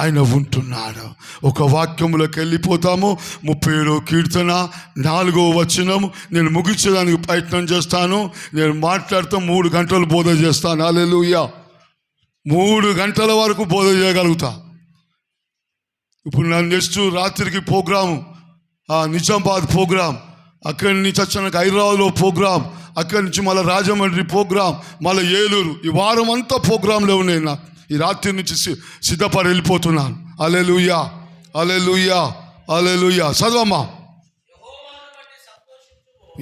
ఆయన ఉంటున్నాడు ఒక వాక్యంలోకి వెళ్ళిపోతాము. ముప్పై ఏడో కీర్తన నాలుగో వచనం నేను ముగించడానికి ప్రయత్నం చేస్తాను. నేను మాట్లాడుతూ మూడు గంటలు బోధ చేస్తాను. అలెలుయ్యా మూడు గంటల వరకు బోధ చేయగలుగుతా. ఇప్పుడు నా నెక్స్ట్ రాత్రికి ప్రోగ్రాము నిజామాబాద్ ప్రోగ్రాం. అక్కడి నుంచి వచ్చాక హైదరాబాద్లో ప్రోగ్రామ్ అక్కడి నుంచి మళ్ళీ రాజమండ్రి ప్రోగ్రామ్ మళ్ళీ ఏలూరు. ఈ వారం అంతా ప్రోగ్రాంలో ఉన్నాయి నాకు. ఈ రాత్రి నుంచి సి- సిద్ధపడి వెళ్ళిపోతున్నాను. అలే అలెలుయా అలే అలే చదవమ్మా.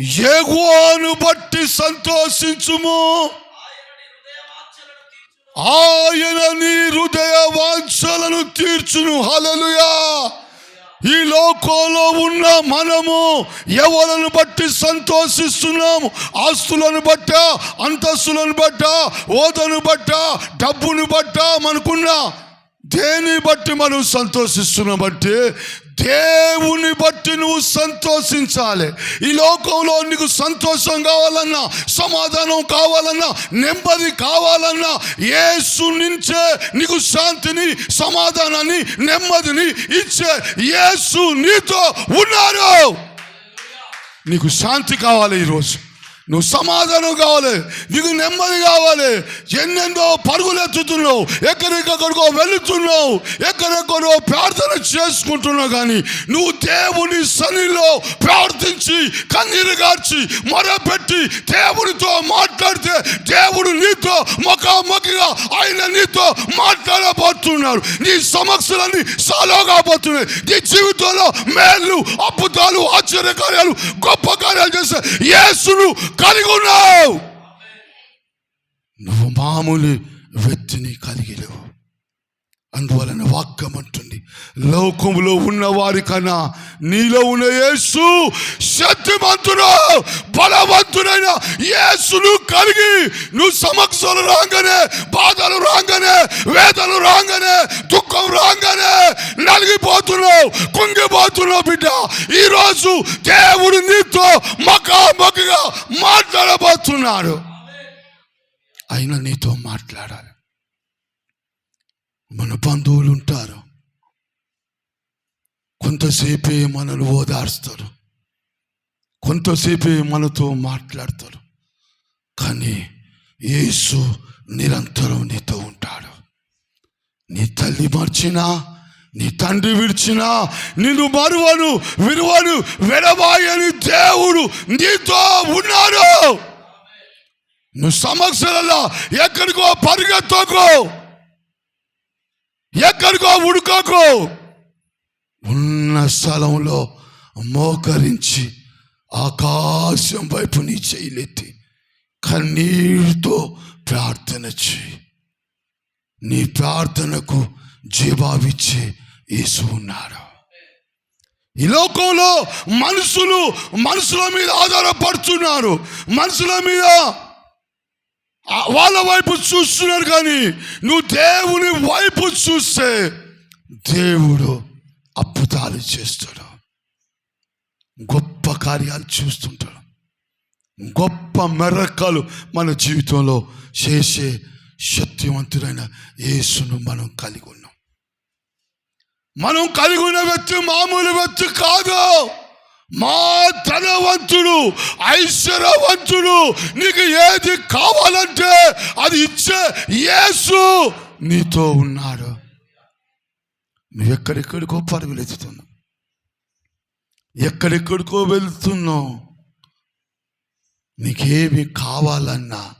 ఏగోను బట్టి సంతోషించుము. ఆయన నీ హృదయ వాంఛలను తీర్చును. హలలుయా ఈ లోకంలో ఉన్న మనము ఎవలను బట్టి సంతోషిస్తున్నాము? ఆస్తులను బట్ట? అంతస్తులను బట్ట? ఓదను బట్ట? డబ్బును బట్ట? మనకున్న దేని బట్టి మనం సంతోషిస్తున్నాం బట్టి దేవుని బట్టి నువ్వు సంతోషించాలి. ఈ లోకంలో నీకు సంతోషం కావాలన్నా సమాధానం కావాలన్నా నెమ్మది కావాలన్నా ఏసు నుంచే నీకు శాంతిని సమాధానాన్ని నెమ్మదిని ఇచ్చే ఏసు నీతో ఉన్నారు. నీకు శాంతి కావాలి ఈరోజు. నువ్వు సమాధానం కావాలి. నీకు నెమ్మది కావాలి. ఎన్నెన్నో పరుగులెత్తుతున్నావు. ఎక్కడికక్కడికో వెళుతున్నావు. ఎక్కడెక్కడో ప్రార్థన చేసుకుంటున్నావు కానీ నువ్వు దేవుని సన్నిలో ప్రార్థించి కన్నీరు గార్చి మొరపెట్టి దేవునితో మాట్లాడితే దేవుడు నీతో ముఖాముఖిగా ఆయన నీతో మాట్లాడబోతున్నాడు. నీ సమస్యలన్నీ సాలో కాబోతున్నాయి నీ జీవితంలో మేళ్ళు అద్భుతాలు ఆశ్చర్యకార్యాలు గొప్ప కార్యాలు చేస్తే యేసును కలిగి ఉన్నావు. నువ్వు మామూలు వ్యక్తిని కలిగి అందువలన వాక్యం అంటుంది. లోకంలో ఉన్న వారి కన్నా నీలో ఉన్న యేసు శక్తిమంతుడు బలవంతుడైన యేసును కలిగి నువ్వు సమక్షలు రాగానే బాధలు రాగానే వేదలు రాగానే దుఃఖం రాగానే నలిగిపోతున్నావు కుంగిపోతున్నావు బిడ్డ. ఈరోజు దేవుడు నీతో మకామకిగా మాట్లాడబోతున్నాడు. ఆయన నీతో మాట్లాడాలి. మన బంధువులు ఉంటారు కొంతసేపే మనల్ని ఓదార్స్తారు. కొంతసేపే మనతో మాట్లాడతారు. కానీ యేసు నిరంతరం నీతో ఉంటాడు. నీ తల్లి మర్చినా నీ తండ్రి విడిచినా నిన్ను మరువను విలువను వెడబాయని దేవుడు నీతో ఉన్నాడు. నువ్వు సమస్యలలో ఎక్కడికో పరిగెత్తుకో. ఎక్కడికో ఉడుకోకు. ఉన్న స్థలంలో మోకరించి ఆకాశం వైపు నీ చేయలేతి కన్నీరుతో ప్రార్థన చేయి. నీ ప్రార్థనకు జీవావిచ్చే యేసు ఉన్నాడు. ఈ లోకంలో మనుషులు మనుషుల మీద ఆధారపడుతున్నారు. మనుషుల మీద వాళ్ళ వైపు చూస్తున్నారు కానీ నువ్వు దేవుని వైపు చూస్తే దేవుడు అద్భుతాలు చేస్తాడు. గొప్ప కార్యాలు చూస్తుంటాడు. గొప్ప మెరకలు మన జీవితంలో చేసే శక్తివంతుడైన యేసును మనం కలిగి ఉన్నాం. మనం కలిగి ఉన్న వ్యక్తి మామూలు వ్యక్తి కాదు. మా ధనవంతుడు ఐశ్వర్యవంతుడు. నీకు ఏది కావాలంటే అది ఇచ్చే యేసు నీతో ఉన్నాడు. నువ్వు ఎక్కడెక్కడికో పరుగులెత్తుతున్నావు ఎక్కడెక్కడికో వెళ్తున్నావు. నీకేమి కావాలన్నా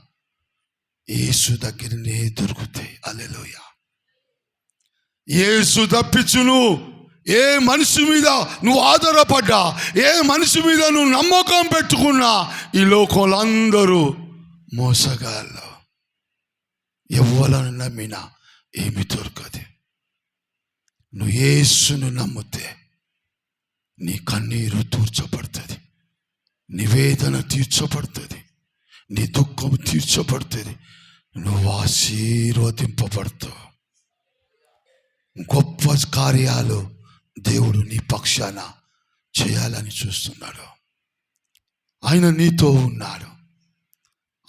యేసు దగ్గరనే దొరుకుతాయి. అలెలోయ యేసు తప్పించును. ఏ మనిషి మీద నువ్వు ఆధారపడ్డా ఏ మనిషి మీద నువ్వు నమ్మకం పెట్టుకున్నా ఈ లోకంలో అందరూ మోసగాళ్ళు. ఎవలను నమ్మినా ఏమి దొరకదు. నువ్వు ఏసును నమ్మితే నీ కన్నీరు తీర్చబడుతుంది. నివేదన తీర్చబడుతుంది. నీ దుఃఖం తీర్చబడుతుంది. నువ్వు ఆశీర్వదింపబడతావు. గొప్ప కార్యాలు దేవుడు నీ పక్షాన చేయాలని చూస్తున్నాడు. ఆయన నీతో ఉన్నాడు.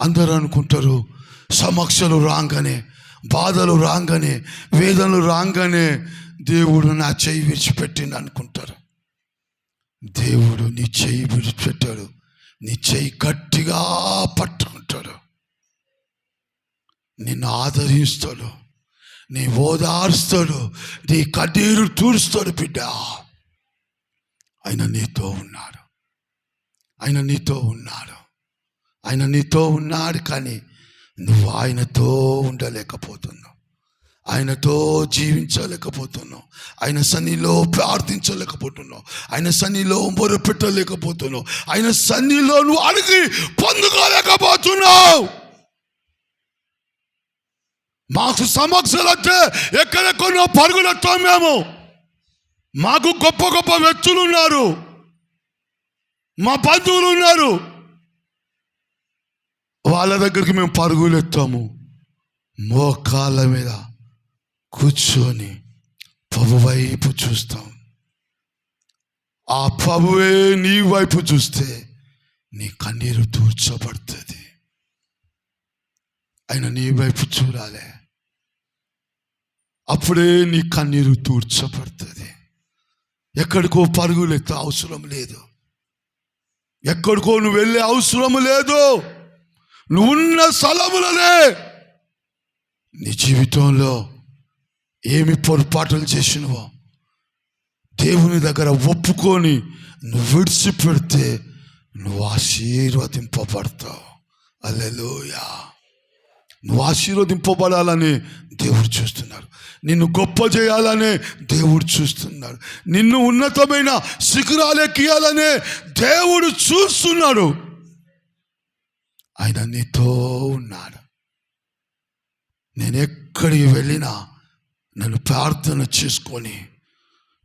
అందరూ అనుకుంటారు సమస్యలు రాగానే బాధలు రాగానే వేదనలు రాగానే దేవుడు నా చెయ్యి విడిచిపెట్టింది అనుకుంటారు. దేవుడు నీ చేయి విడిచిపెట్టాడు. నీ చేయి గట్టిగా పట్టుకుంటాడు. నిన్ను ఆదరిస్తాడు. నీ ఓదారుస్తాడు నీ కన్నీరు తూరుస్తాడు బిడ్డ. ఆయన నీతో ఉన్నాడు. ఆయన నీతో ఉన్నాడు. ఆయన నీతో ఉన్నాడు కానీ నువ్వు ఆయనతో ఉండలేకపోతున్నావు. ఆయనతో జీవించలేకపోతున్నావు. ఆయన సన్నిలో ప్రార్థించలేకపోతున్నావు. ఆయన సన్నిలో మొరపెట్టలేకపోతున్నావు. ఆయన సన్నిలో నువ్వు అడిగి పొందుకోలేకపోతున్నావు. మాకు సమస్యలు అంటే ఎక్కడెక్కడో పరుగులెత్తాం మేము. మాకు గొప్ప గొప్ప వ్యక్తులు ఉన్నారు మా బంధువులు ఉన్నారు వాళ్ళ దగ్గరికి మేము పరుగులు ఎత్తాము. మోకాళ్ళ మీద కూర్చొని ప్రభు వైపు చూస్తాం. ఆ ప్రభువే నీ వైపు చూస్తే నీ కన్నీరు తూర్చబడుతుంది. ఆయన నీ వైపు చూడాలి. అప్పుడే నీ కన్నీరు తూర్చబడుతుంది. ఎక్కడికో పరుగులెత్త అవసరం లేదు. ఎక్కడికో నువ్వు వెళ్ళే అవసరం లేదు. నువ్వున్న స్థలములనే నీ జీవితంలో ఏమి పొరపాట్లు చేసినవో దేవుని దగ్గర ఒప్పుకొని నువ్వు విడిచిపెడితే నువ్వు ఆశీర్వదింపబడతావు. అల్లెలోయా నువ్వు ఆశీర్వదింపబడాలని దేవుడు చూస్తున్నారు నిన్ను గొప్ప చేయాలనే దేవుడు చూస్తున్నాడు. నిన్ను ఉన్నతమైన శిఖరాలెక్కియాలనే దేవుడు చూస్తున్నాడు. ఆయన నీతో ఉన్నాడు. నేను ఎక్కడికి వెళ్ళినా నన్ను ప్రార్థన చేసుకొని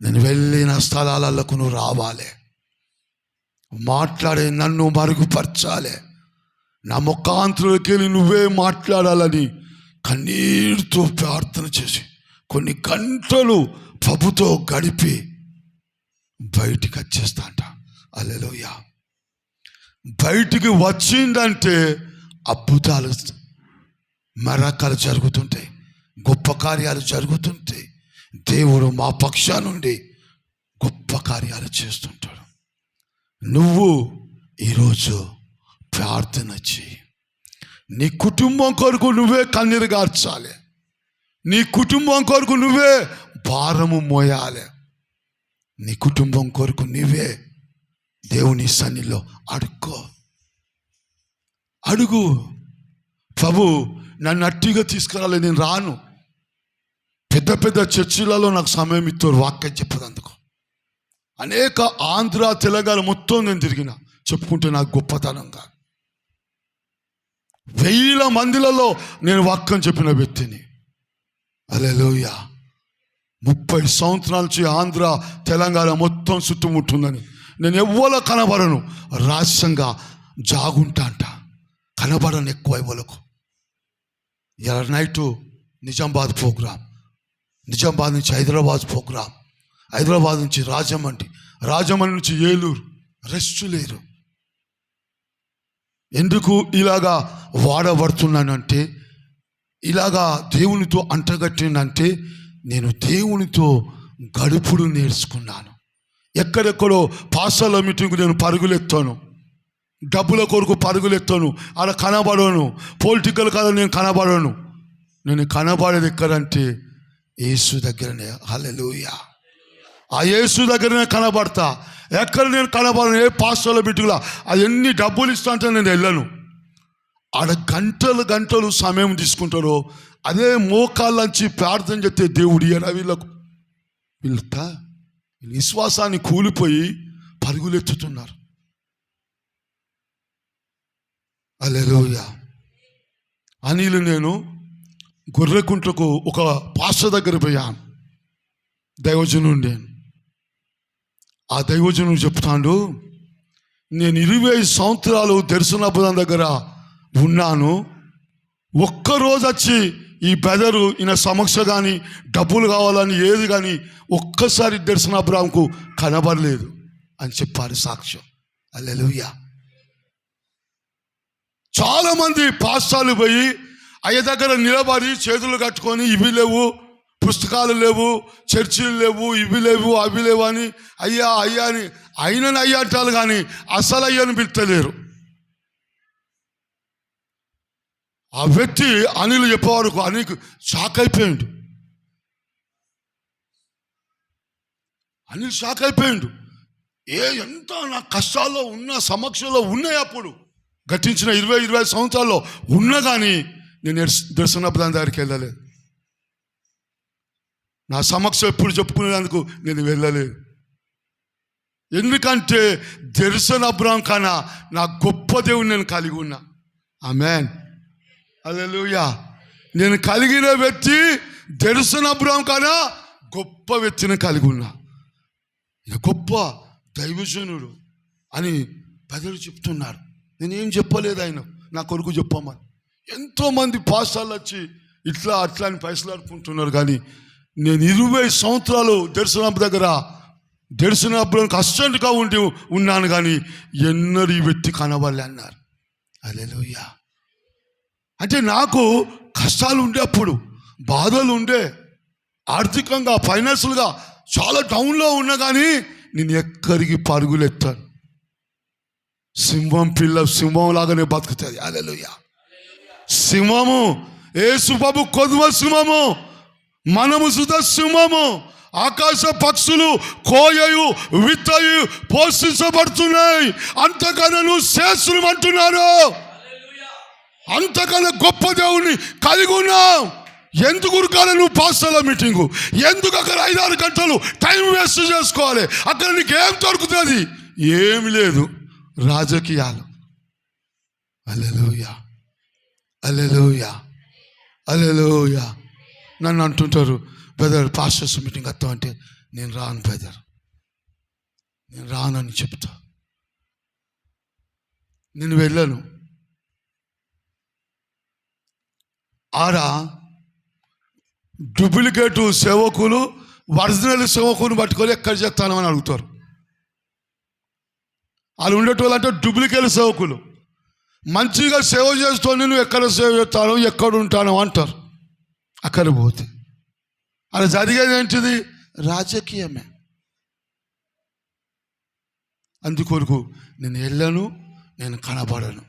నేను వెళ్ళిన స్థలాలకు నువ్వు రావాలి. మాట్లాడే నన్ను మరుగుపరచాలి. నా ముఖాంతులకి వెళ్ళి నువ్వే మాట్లాడాలని కన్నీరుతో ప్రార్థన చేసి కొన్ని గంటలు ప్రభుతో గడిపి బయటికి వచ్చేస్తాంట. అల్లెలోయ బయటికి వచ్చిందంటే అద్భుతాలు మరకాలు జరుగుతుంటాయి గొప్ప కార్యాలు జరుగుతుంటాయి. దేవుడు మా పక్షా నుండి గొప్ప కార్యాలు చేస్తుంటాడు. నువ్వు ఈరోజు ప్రార్థన చేయి. నీ కుటుంబం కొరకు నువ్వే కన్నీరు గార్చాలి. నీ కుటుంబం కొరకు నువ్వే భారము మోయాలి. నీ కుటుంబం కొరకు నువ్వే దేవుని సన్నిలో అడుక్కో. అడుగు. ప్రభు నన్ను అట్టిగా తీసుకురాలి నేను రాను. పెద్ద పెద్ద చర్చిలలో నాకు సమయం ఇస్తారు వాక్యం చెప్పదందుకు అనేక ఆంధ్ర తెలంగాణ మొత్తం నేను తిరిగిన. చెప్పుకుంటే నాకు గొప్పతనంగా. వేల మందిలలో నేను వాక్యం చెప్పిన వ్యక్తిని. అలెలోయ ముప్పై సంవత్సరాల నుంచి ఆంధ్ర తెలంగాణ మొత్తం చుట్టుముట్టుందని నేను ఎవ్వల కనబడను. రహస్యంగా జాగుంటా అంట. కనబడను ఎక్కువ ఎవ్వలకు ఎర్ర నైటు నిజామాబాద్ ప్రోగ్రాం. నిజామాబాద్ నుంచి హైదరాబాద్ ప్రోగ్రాం. హైదరాబాద్ నుంచి రాజమండ్రి. రాజమండ్రి నుంచి ఏలూరు. రెస్ట్ లేరు. ఎందుకు ఇలాగా వాడబడుతున్నానంటే ఇలాగా దేవునితో అంటగట్టినంటే నేను దేవునితో గడుపుడు నేర్చుకున్నాను. ఎక్కడెక్కడో పాసాల మీటింగ్ నేను పరుగులెత్తాను. డబ్బుల కొరకు పరుగులెత్తాను. అలా కనబడను. పొలిటికల్ కదా నేను కనబడను. నేను కనబడేది ఎక్కడంటే యేసు దగ్గరనే. హల్లెలూయా. ఆ యేసు దగ్గరనే కనబడతా. ఎక్కడ నేను కనబడను ఏ పాస్టర్లో బిట్టుకులా అది ఎన్ని డబ్బులు ఇస్తా అంటే నేను వెళ్ళను. ఆడ గంటలు గంటలు సమయం తీసుకుంటారో అదే మోకాళ్ళంచి ప్రార్థన చేస్తే దేవుడు ఇయ్యరా వీళ్ళకు వీళ్ళతా వీళ్ళ విశ్వాసాన్ని కూలిపోయి పరుగులెత్తుతున్నారు అలెలుయ అనిలు నేను గొర్రెకుంటకు ఒక పాస్టర్ దగ్గర పోయాను. దైవజనుడు ఆ దైవజనుడు చెప్తాడు నేను ఇరవై సంవత్సరాలు దర్శనాపురం దగ్గర ఉన్నాను. ఒక్కరోజు వచ్చి ఈ బెదరు ఈయన సమక్ష కానీ డబ్బులు కావాలని ఏది కానీ ఒక్కసారి దర్శనాపురంకు కనబడలేదు అని చెప్పారు సాక్ష్యం. అల్లెలుయ్య చాలామంది పాస్టాలు పోయి అయ్య దగ్గర నిలబడి చేతులు కట్టుకొని ఇవి లేవు పుస్తకాలు లేవు చర్చిలు లేవు ఇవి లేవు అవి లేవు అని అయ్యా అయ్యా అని అయినని అయ్యా అంటారు కానీ అసలు అయ్యని పిలుతలేరు ఆ వ్యక్తి అనిల్ చెప్పేవారు అనిల్ షాక్ అయిపోయాడు. అనిల్ షాక్ అయిపోయాడు. ఏ ఎంత నా కష్టాల్లో ఉన్న సమక్షంలో ఉన్నాయి అప్పుడు. గట్టించిన ఇరవై ఇరవై సంవత్సరాల్లో ఉన్నా కానీ నేను ఎడ్స్- దర్శన దాని దగ్గరికి వెళ్ళలేదు. నా సమక్షం ఎప్పుడు చెప్పుకునేందుకు నేను వెళ్ళలేదు. ఎందుకంటే దర్శన అబ్రాం కన్నా నా గొప్ప దేవుని నేను కలిగి ఉన్నా. ఆమెన్. అల్లెలుయా నేను కలిగిన వ్యక్తి దర్శన అబ్రాం కన్నా గొప్ప వ్యక్తిని కలిగి ఉన్నా. గొప్ప దైవజనుడు అని ప్రజలు చెప్తున్నారు. నేనేం చెప్పలేదు ఆయన నా కొడుకు చెప్పమని. ఎంతోమంది పాస్టర్లు వచ్చి ఇట్లా అట్లా అని పైసలు ఆడుకుంటున్నారు కానీ నేను ఇరవై సంవత్సరాలు దర్శనం దగ్గర దర్శనప్పుడు కష్టంగా ఉండి ఉన్నాను కానీ ఎన్నడూ ఈ వ్యక్తి కనవాలి అన్నారు. అలెలుయ్యా అంటే నాకు కష్టాలు ఉండే అప్పుడు బాధలు ఉండే ఆర్థికంగా ఫైనాన్షియల్గా చాలా డౌన్లో ఉన్నా కానీ నేను ఎక్కడికి పరుగులెత్తాను. సింహం పిల్ల సింహం లాగానే బతుకుతుంది. అలెలుయ్య సింహము ఏసుబాబు కొద్దువ సింహము మనము సుధ సింహము ఆకాశ పక్షులు కోయయు విత్తయు పోషించబడుతున్నాయి. అంతకన్నా నువ్వు శ్రేష్ఠులు అంటున్నారు అంతకన్నా గొప్ప దేవుణ్ణి కలిగి ఉన్నావు ఎందుకు ఉరకాలి నువ్వు పాస్టర్ల మీటింగు? ఎందుకు అక్కడ ఐదారు గంటలు టైం వేస్ట్ చేసుకోవాలి? అక్కడ నీకు ఏం దొరుకుతుంది? ఏమి లేదు. రాజకీయాలు. అలెలుయా అలెలుయా అలెలుయా నన్ను అంటుంటారు బ్రదర్ పాస్టర్స్ మీటింగ్ అత్తం అంటే నేను రాను బ్రదర్ నేను రానని చెప్తా. నేను వెళ్ళాను. ఆడ డూప్లికేట్ సేవకులు ఒరిజినల్ సేవకుని పట్టుకొని ఎక్కడ చెప్తాను అని అడుగుతారు. వాళ్ళు ఉండేటోళ్ళు అంటే డూప్లికేట్ సేవకులు. మంచిగా సేవ చేస్తూ నువ్వు ఎక్కడ సేవ చేస్తాను ఎక్కడ ఉంటాను అంటారు. అక్కడ పోతే అలా జరిగేది ఏంటిది? రాజకీయమే. అందుకొరకు నేను వెళ్ళను నేను కనబడను.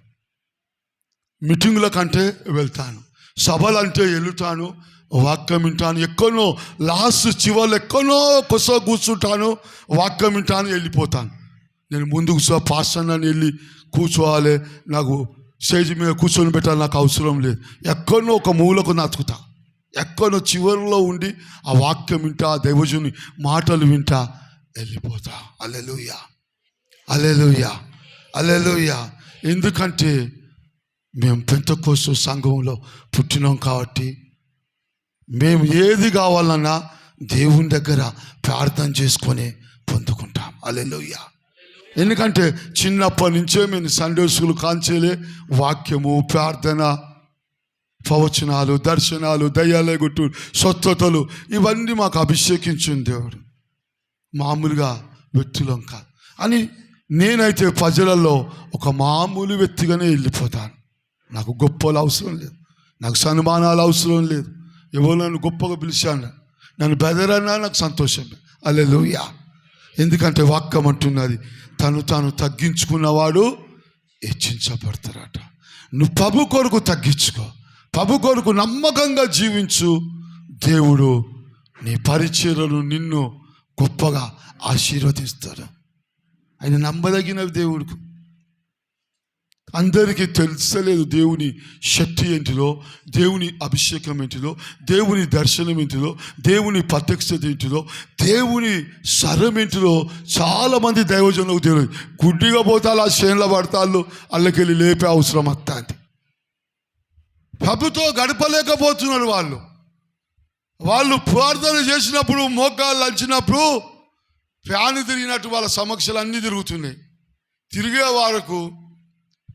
మీటింగుల కంటే వెళ్తాను. సభలు అంటే వెళ్తాను వాక్యం వింటాను. ఎక్కడో లాస్ట్ చివరిలో ఎక్కడో కొస కూర్చుంటాను వాక్యం వింటాను వెళ్ళిపోతాను. నేను ముందుకు సో పాస్టర్ని వెళ్ళి కూర్చోవాలి. నాకు స్టేజ్ మీద కూర్చొని పెట్టాలి నాకు అవసరం లేదు. ఎక్కడో ఒక మూలకు నతుకుతాను ఎక్కడో చివరిలో ఉండి ఆ వాక్యం వింటా దైవజుని మాటలు వింటా వెళ్ళిపోతా. అలెలుయ అలెలుయ అలెలుయ ఎందుకంటే మేము పెంత కోసం సంఘంలో పుట్టినాం కాబట్టి మేము ఏది కావాలన్నా దేవుని దగ్గర ప్రార్థన చేసుకొని పొందుకుంటాం. అలెలుయ ఎందుకంటే చిన్నప్పటి నుంచే మేము సండే స్కూల్ కాంచేలే వాక్యము ప్రార్థన ప్రవచనాలు దర్శనాలు దయ్యాలే గుట్టు స్వస్థతలు ఇవన్నీ మాకు అభిషేకించింది దేవుడు. మామూలుగా వ్యక్తులం కాదు. అని నేనైతే ప్రజలలో ఒక మామూలు వ్యక్తిగానే వెళ్ళిపోతాను. నాకు గొప్పలు అవసరం లేదు. నాకు సన్మానాలు అవసరం లేదు. ఎవరు నన్ను గొప్పగా పిలిచాను? నన్ను బెదరన్నా నాకు సంతోషం అల్లెలుయా. ఎందుకంటే వాక్యం అంటున్నది తను తాను తగ్గించుకున్నవాడు హెచ్చించబడతారట నువ్వు ప్రభు కొరకు తగ్గించుకో. ప్రభు కొరకు నమ్మకంగా జీవించు దేవుడు నీ పరిచయలను నిన్ను గొప్పగా ఆశీర్వదిస్తాడు ఆయన నమ్మదగిన దేవుడుకు. అందరికీ తెలుసలేదు దేవుని శక్తి ఏంటిదో దేవుని అభిషేకం ఏంటిదో దేవుని దర్శనం ఏంటిదో దేవుని ప్రత్యక్షత ఏంటిదో దేవుని స్వరం ఏంటిదో చాలామంది దైవజనులకు తెలియదు. గుడ్డిగా పోతాలు ఆ చేనుల పడతాళ్ళు అల్లకెళ్ళి లేపే అవసరం వస్తుంది ప్రభుతో గడపలేకపోతున్నారు వాళ్ళు. వాళ్ళు ప్రార్థన చేసినప్పుడు మోకాళ్ళు అంచినప్పుడు ఫ్యాన్ తిరిగినట్టు వాళ్ళ సమక్షలు అన్నీ తిరుగుతున్నాయి. తిరిగే వరకు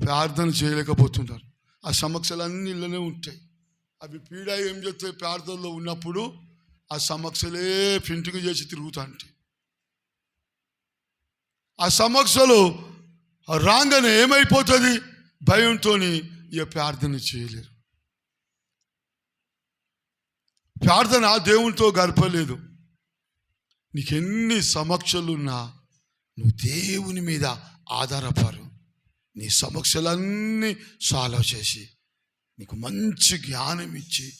ప్రార్థన చేయలేకపోతున్నారు. ఆ సమక్షలు అన్ని ఇళ్ళనే ఉంటాయి. అవి పీడ ఏం చేస్తాయి? ప్రార్థనలో ఉన్నప్పుడు ఆ సమక్షలే పింటికి చేసి తిరుగుతా ఆ సమస్యలు రాగానే ఏమైపోతుంది? భయంతో ఇక ప్రార్థన చేయలేరు. ప్రార్థన దేవునితో గడపలేదు. నీకెన్ని సమక్షలున్నా నువ్వు దేవుని మీద ఆధారపడు. నీ సమస్యలన్నీ సాల్వ్ చేసి నీకు మంచి జ్ఞానం ఇచ్చి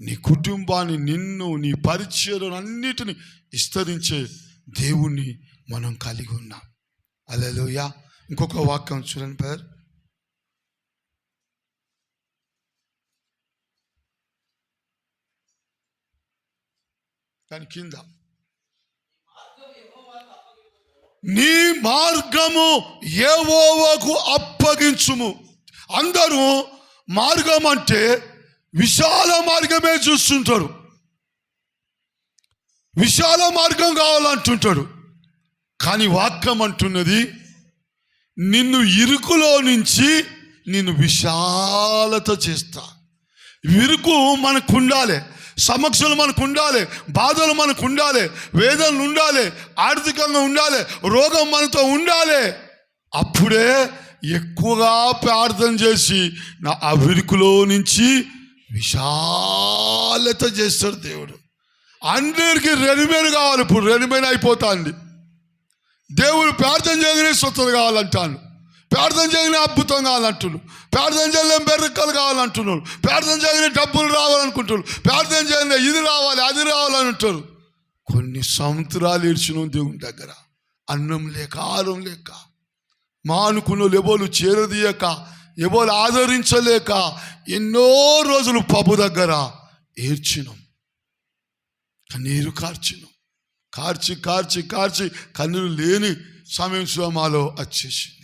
నీ కుటుంబాన్ని నిన్ను నీ పరిచయం అన్నిటిని విస్తరించే దేవుణ్ణి మనం కలిగి ఉన్నాం. అలలోయ ఇంకొక వాక్యం చూడండి పేరు దాని కింద. నీ మార్గము ఏవోవకు అప్పగించుము. అందరూ మార్గం అంటే విశాల మార్గమే చూస్తుంటారు. విశాల మార్గం కావాలంటుంటాడు కానీ వాక్యం అంటున్నది నిన్ను ఇరుకులో నుంచి నిన్ను విశాలత చేస్తా. ఇరుకు మనకు సమక్షలు సమస్యలు మనకు ఉండాలి బాధలు మనకు ఉండాలి వేదనలు ఉండాలి ఆర్థికంగా ఉండాలి రోగం మనతో ఉండాలి. అప్పుడే ఎక్కువగా ప్రార్థన చేసి నా ఆ విరుకులో నుంచి విశాలత చేస్తాడు దేవుడు. అందరికీ రెడీమేడ్ కావాలి ఇప్పుడు రెడీమేడ్ అయిపోతాండి దేవుడు ప్రార్థన చేయగానే స్వచ్ఛత కావాలంటాను. ప్రార్థన జరిగిన అద్భుతం కావాలంటున్నారు ప్రార్థన చేయగానే బెర్రక్కలు కావాలంటున్నారు ప్రార్థన చేయగానే డబ్బులు రావాలనుకుంటున్నారు. ప్రార్థన చేయగానే ఇది రావాలి అది రావాలని అంటారు కొన్ని సంవత్సరాలు ఏడ్చిన దేవుని దగ్గర. అన్నం లేక ఆహారం లేక. మానుకున్న ఎవరు చేరదీయక ఎవరు ఆదరించలేక ఎన్నో రోజులు పప్పు దగ్గర ఏడ్చినాం. కన్నీరు కార్చినాం. కార్చి కార్చి కార్చి కన్నీరు లేని సమయం సుమాలో వచ్చేసింది.